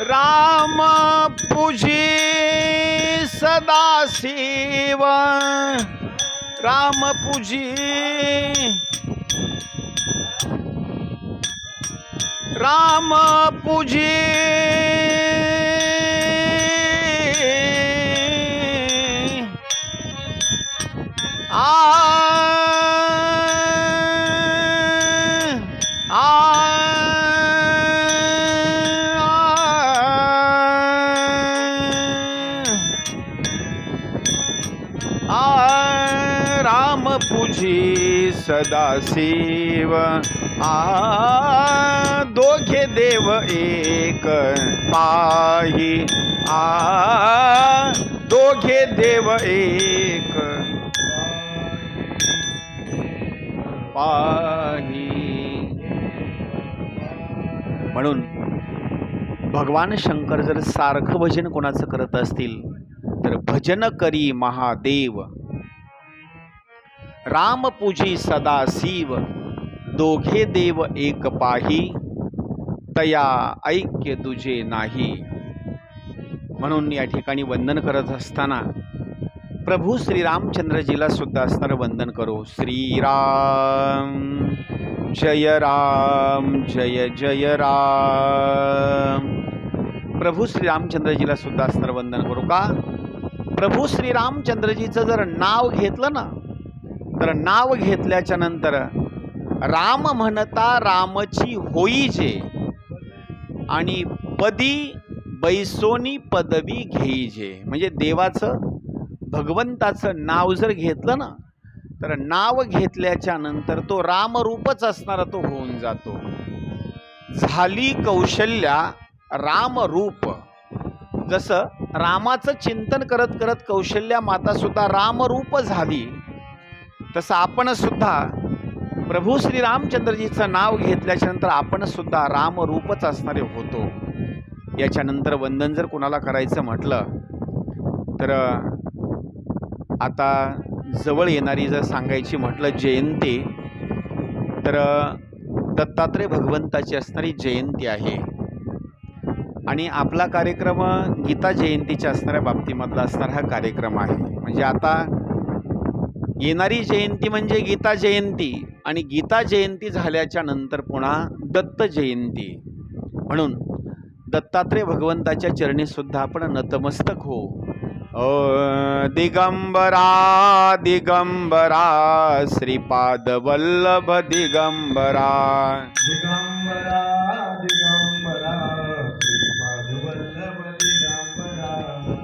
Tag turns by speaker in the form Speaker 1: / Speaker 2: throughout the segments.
Speaker 1: राम पूजी सदाशिव राम पूजी। राम पूजी। आ सदाशिव आ दोघे देव एक पाही। आ दोघे देव एक पाही। म्हणून भगवान शंकर जर सारखं भजन कोणाचं करत असतील तर भजन करी महादेव। राम पूजी सदाशिव दोघे देव एक पाही तया ऐक्य दुजे नाही. म्हणून या ठिकाणी वंदन करत असताना प्रभू श्रीरामचंद्रजीला सुद्धा असणारं वंदन करू. श्रीराम जय राम जय जय राम. प्रभू श्रीरामचंद्रजीला सुद्धा असणारं वंदन करू का? प्रभू श्रीरामचंद्रजीचं जर नाव घेतलं ना तर नाव घेतल्याच्या नंतर राम म्हणता रामची होईजे आणि पदी बैसोनी पदवी घेई जे. म्हणजे देवाचं भगवंताचं नाव जर घेतलं ना तर नाव घेतल्याच्या नंतर तो रामरूपच असणारा तो होऊन जातो. झाली कौशल्या रामरूप. जसं रामाचं चिंतन करत करत कौशल्या माता सुद्धा रामरूप झाली तसं आपण सुद्धा प्रभू श्रीरामचंद्रजीचं नाव घेतल्याच्या नंतर आपण सुद्धा रामरूपच असणारे होतो. याच्यानंतर वंदन जर कोणाला करायचं म्हटलं तर आता जवळ येणारी जर सांगायची म्हटलं जयंती तर दत्तात्रय भगवंताची असणारी जयंती आहे. आणि आपला कार्यक्रम गीता जयंतीच्या असणाऱ्या बाबतीमधला असणारा हा कार्यक्रम आहे. म्हणजे आता येणारी जयंती म्हणजे गीता जयंती आणि गीता जयंती झाल्याच्यानंतर पुन्हा दत्त जयंती. म्हणून दत्तात्रय भगवंताच्या चरणीसुद्धा आपण नतमस्तक हो. दिगंबरा दिगंबरा श्रीपाद वल्लभ दिगंबरा
Speaker 2: दिगंबरा. दिगंबरा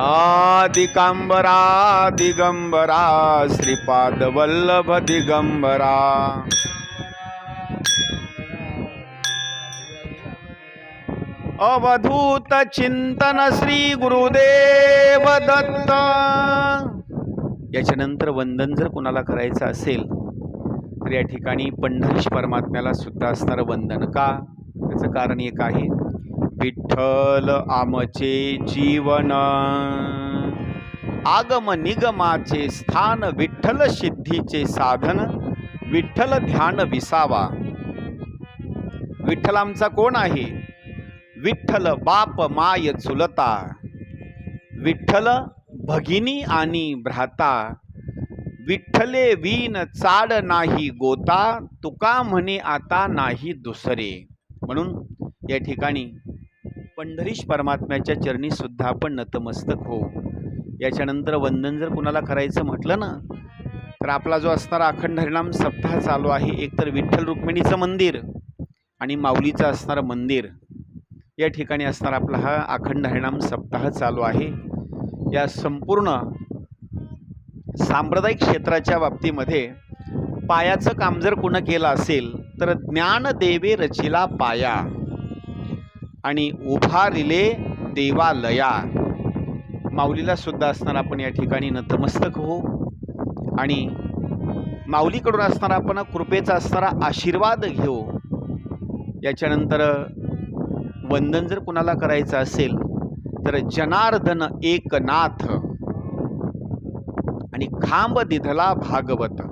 Speaker 2: आदिकांबरा दिगंबरा श्रीपाद वल्लभ
Speaker 1: आ, दिगंबरा दिगंबरा
Speaker 2: दिगंबरा
Speaker 1: दिगंबरा. अवधूत चिंतन श्री गुरुदेव दत्त. याच्यानंतर वंदन जर कोणाला करायचं असेल तर या ठिकाणी पंढरीश परमात्म्याला सुद्धा असणारं वंदन का? त्याचं कारण एक आहे. विठ्ठल आमचे जीवन. आगम निगमाचे स्थान विठ्ठल सिद्धीचे साधन विठ्ठल ध्यान विसावा. विठ्ठल आमचा कोण आहे? विठ्ठल बाप माय चुलता. विठ्ठल भगिनी आणि भ्राता. विठ्ठले वीन चाड नाही गोता तुका म्हणे आता नाही दुसरे. म्हणून या ठिकाणी पंढरीश परमात्म्याच्या चरणी सुद्धा आपण नतमस्तक हो याच्यानंतर वंदन जर कुणाला करायचं म्हटलं ना तर आपला जो असणारा अखंड हरिणाम सप्ताह चालू आहे एकतर विठ्ठल रुक्मिणीचं मंदिर आणि माऊलीचं असणारं मंदिर. या ठिकाणी असणारा आपला हा अखंड हरिणाम सप्ताह चालू आहे. या संपूर्ण सांप्रदायिक क्षेत्राच्या बाबतीमध्ये पायाचं काम जर कुणं केलं असेल तर ज्ञानदेवे रचिला पाया. आणि उभारिले देवालया. माऊलीला सुद्धा असताना आपण या ठिकाणी नतमस्तक हो. आणि माऊलीकडून असणारा आपण कृपेचा असणारा आशीर्वाद घेऊ याच्यानंतर वंदन जर कुणाला करायचं असेल तर जनार्दन एकनाथ. आणि खांब दिधला भागवत.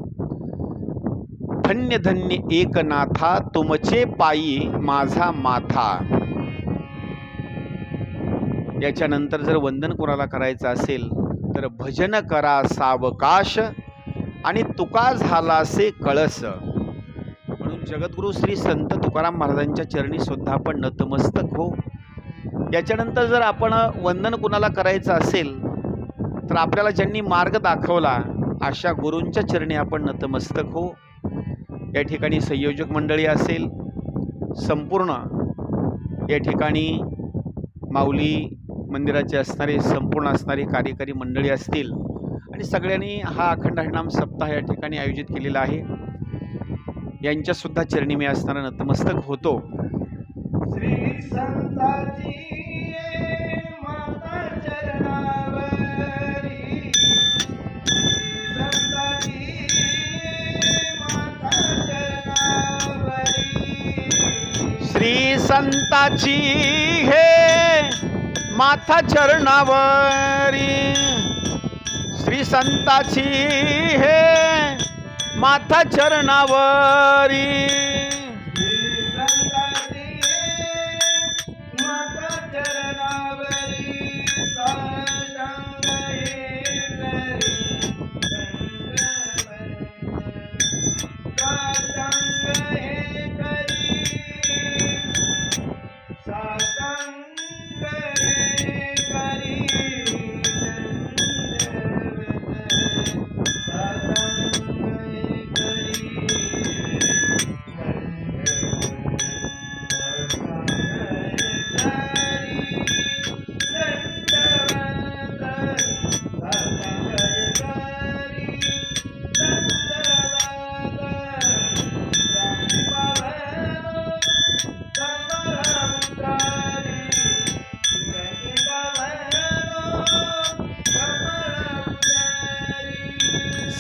Speaker 1: धन्य धन्य एकनाथा तुमचे पायी माझा माथा. याच्यानंतर जर वंदन कुणाला करायचं असेल तर भजन करा सावकाश आणि तुका झालासे कळस. म्हणून जगद्गुरु श्री संत तुकाराम महाराजांच्या चरणी सुद्धा आपण नतमस्तक हो. याच्यानंतर जर आपण वंदन कुणाला करायचं असेल तर आपल्याला ज्यांनी मार्ग दाखवला अशा गुरूंच्या चरणी आपण नतमस्तक हो. या ठिकाणी संयोजक मंडळी असेल संपूर्ण. या ठिकाणी माऊली मंदिराचे असणारे संपूर्ण असणारे कार्यकारी मंडळी असतील आणि सगळ्यांनी हा अखंड हरिनाम सप्ताह या ठिकाणी आयोजित केलेला आहे. यांच्यासुद्धा चरणी मी असणारा नतमस्तक होतो.
Speaker 2: श्री संताची
Speaker 1: हे माथा चरणावरी श्री संताची हे माथा चरणावरी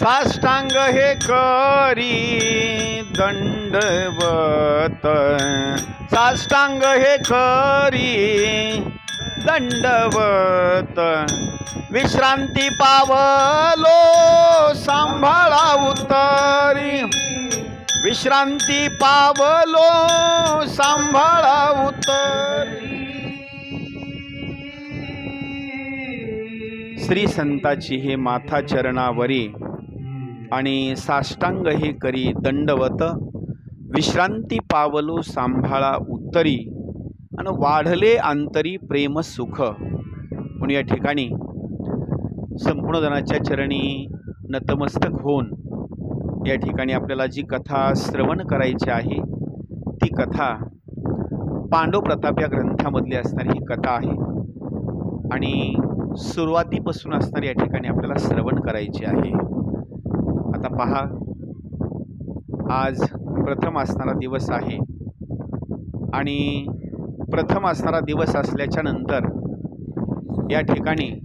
Speaker 2: साष्टांग हे करी
Speaker 1: दंडवत. साष्टांग हे करी दंडवत. विश्रांती पावलो सांभाळा उतरी विश्रांती पावलो सांभाळा उतरी श्री संताची हे माथा चरणावरी आणि साष्टांग हे करी दंडवत. विश्रांती पावलो सांभाळा उत्तरी आणि वाढले अंतरी प्रेम सुख. म्हणून या ठिकाणी संपूर्ण जणाच्या चरणी नतमस्तक होऊन या ठिकाणी आपल्याला जी कथा श्रवण करायची आहे ती कथा पांडव प्रताप या ग्रंथामधली असणारी ही कथा आहे. आणि सुरुवातीपासून असणारी या ठिकाणी आपल्याला श्रवण करायची आहे. आता पहा. आज प्रथम असणारा दिवस आहे. आणि प्रथम असणारा दिवस असल्याच्या नंतर या ठिकाणी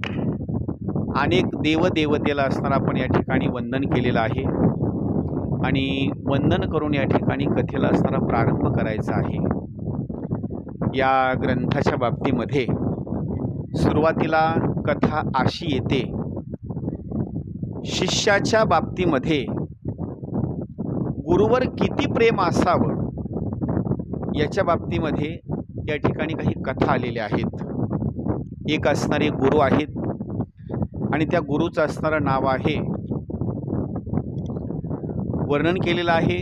Speaker 1: अनेक देवदेवतेला असणारा आपण या ठिकाणी वंदन केलेलं आहे. आणि वंदन करून या ठिकाणी कथेला असणारा प्रारंभ करायचा आहे. या ग्रंथाच्या बाबतीमध्ये सुरुवातीला कथा अशी येते. शिष्याच्या बाबतीमध्ये गुरुवर किती प्रेम असावं याच्या बाबतीमध्ये या ठिकाणी काही कथा आलेल्या आहेत. एक असणारे गुरु आहेत आणि त्या गुरुचं असणारं नाव आहे. वर्णन केलेलं आहे.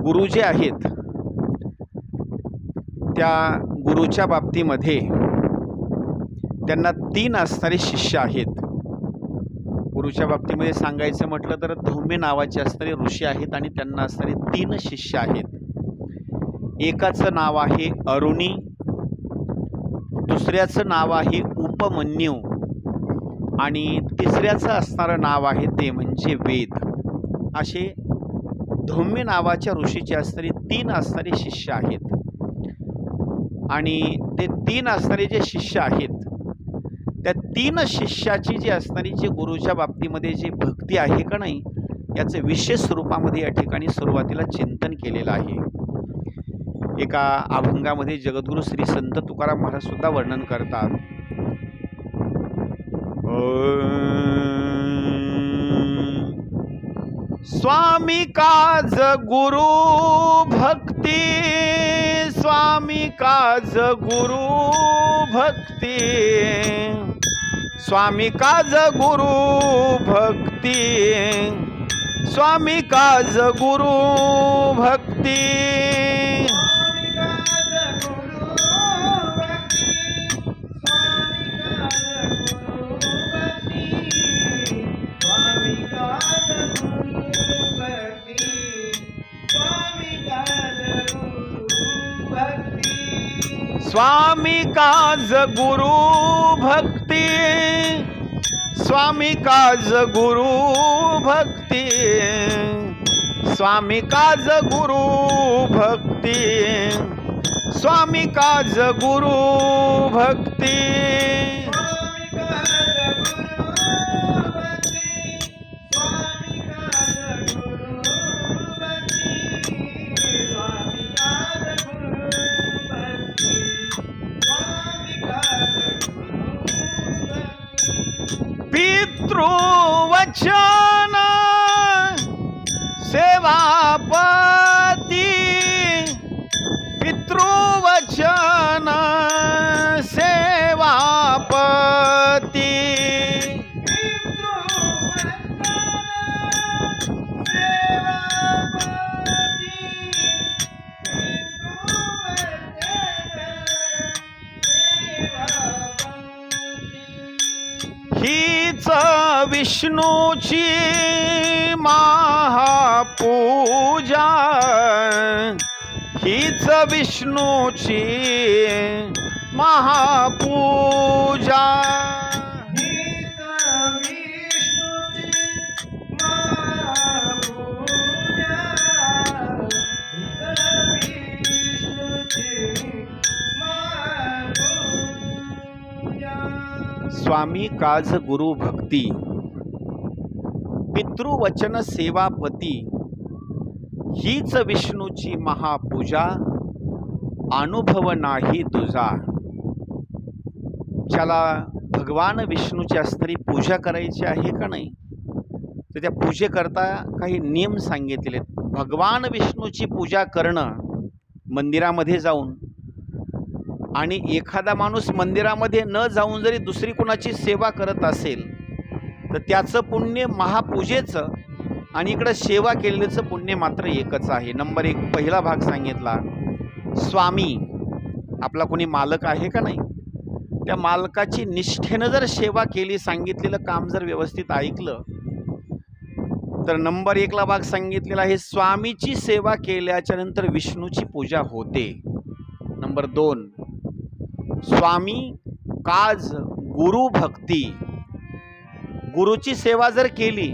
Speaker 1: गुरु जे आहेत त्या गुरुच्या बाबतीमध्ये त्यांना तीन असणारे शिष्य आहेत. गुरुच्या बाबतीमध्ये सांगायचं म्हटलं तर धौम्य नावाचे असणारे ऋषी आहेत आणि त्यांना असणारे तीन शिष्य आहेत. एकाचं नाव आहे अरुणी दुसऱ्याचं नाव आहे उपमन्यू आणि तिसऱ्याचं असणारं नाव आहे ते म्हणजे वेद. असे धौम्य नावाच्या ऋषीचे असणारे तीन असणारे शिष्य आहेत. आणि ते तीन असणारे जे शिष्य आहेत त्या तीन शिष्याची जी असणारी जी गुरुच्या बाबतीमध्ये जी भक्ती आहे का नाही याचं विशेष स्वरूपामध्ये या ठिकाणी सुरुवातीला चिंतन केलेलं आहे. एका अभंगामध्ये जगद्गुरु श्री संत तुकाराम महाराज सुद्धा वर्णन करतात. स्वामी काज गुरु भक्ती स्वामी काज गुरु भक्ती स्वामी काज गुरु भक्ती. स्वामी काज गुरु भक्ती.
Speaker 2: स्वामी काज गुरु भक्ती. स्वामी काज गुरु भक्ती
Speaker 1: स्वामी काज गुरु भक्ती स्वामी काज गुरु भक्ती. शत्रुवचन सेवा पर विष्णूची महापूजा. हीच विष्णूची महापूजा स्वामी काज गुरु भक्ती पितृवचन सेवापती हीच विष्णूची महापूजा अनुभव नाही तुझा. ज्याला भगवान विष्णूची स्त्री पूजा करायची आहे का नाही? तर त्या पूजेकरता काही नियम सांगितलेले आहेत. भगवान विष्णूची पूजा करणं मंदिरामध्ये जाऊन आणि एखादा माणूस मंदिरामध्ये न जाऊन जरी दुसरी कुणाची सेवा करत असेल तर त्याचं पुण्य महापूजेचं आणि इकडं सेवा केलेलं पुण्य मात्र एकच आहे. नंबर एक पहिला भाग सांगितला स्वामी आपला कोणी मालक आहे का नाही? त्या मालकाची निष्ठेनं जर सेवा केली सांगितलेलं काम जर व्यवस्थित ऐकलं तर नंबर एकला भाग सांगितलेला आहे स्वामीची सेवा केल्याच्यानंतर विष्णूची पूजा होते. नंबर दोन स्वामी काज गुरु भक्ती गुरुची सेवा जर केली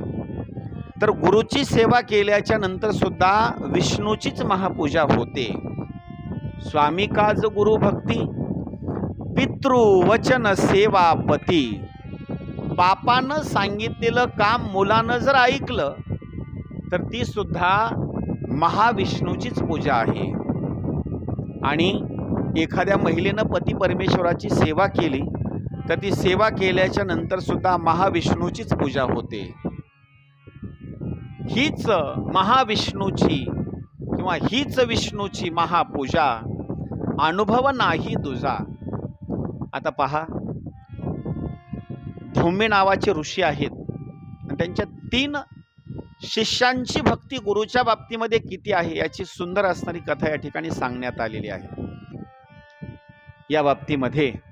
Speaker 1: तर गुरुची सेवा केल्याच्यानंतर सुद्धा विष्णूचीच महापूजा होते. स्वामी काज गुरु भक्ती? पितृवचन सेवापती. बापानं सांगितलेलं काम मुलानं जर ऐकलं तर ती सुद्धा महाविष्णूचीच पूजा आहे. आणि एखाद्या महिलेनं पती परमेश्वराची सेवा केली तर ती सेवा केल्याच्यानंतर सुद्धा महाविष्णूचीच पूजा होते. हीच महाविष्णूची किंवा हीच विष्णूची महापूजा अनुभव नाही तुझा. आता पहा. धौम्य नावाचे ऋषी आहेत. आणि त्यांच्या तीन शिष्यांची भक्ती गुरुच्या बाबतीमध्ये किती आहे याची सुंदर असणारी कथा या ठिकाणी सांगण्यात आलेली आहे. या बाबतीमध्ये